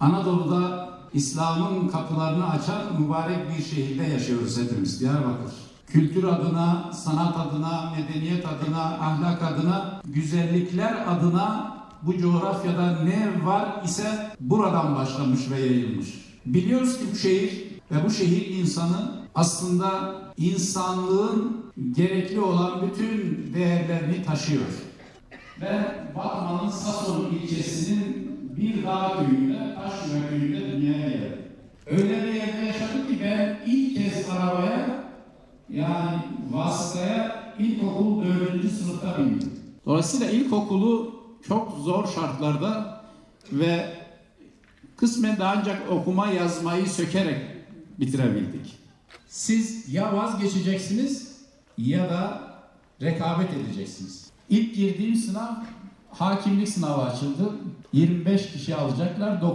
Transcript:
Anadolu'da İslam'ın kapılarını açan mübarek bir şehirde yaşıyoruz hepimiz Diyarbakır. Kültür adına, sanat adına, medeniyet adına, ahlak adına, güzellikler adına bu coğrafyada ne var ise buradan başlamış ve yayılmış. Biliyoruz ki bu şehir ve bu şehir insanı aslında insanlığın gerekli olan bütün değerlerini taşıyor. Ben Batman'ın Sason ilçesinin bir dağ köyünde, Öyle bir yerde yaşadım ki ben ilk kez arabaya yani vasıtaya ilkokul 4. sınıfta bindim. Dolayısıyla ilkokulu çok zor şartlarda ve kısmen de ancak okuma yazmayı sökerek bitirebildik. Siz ya vazgeçeceksiniz ya da rekabet edeceksiniz. İlk girdiğim sınav hakimlik sınavı açıldı. 25 kişi alacaklar. 9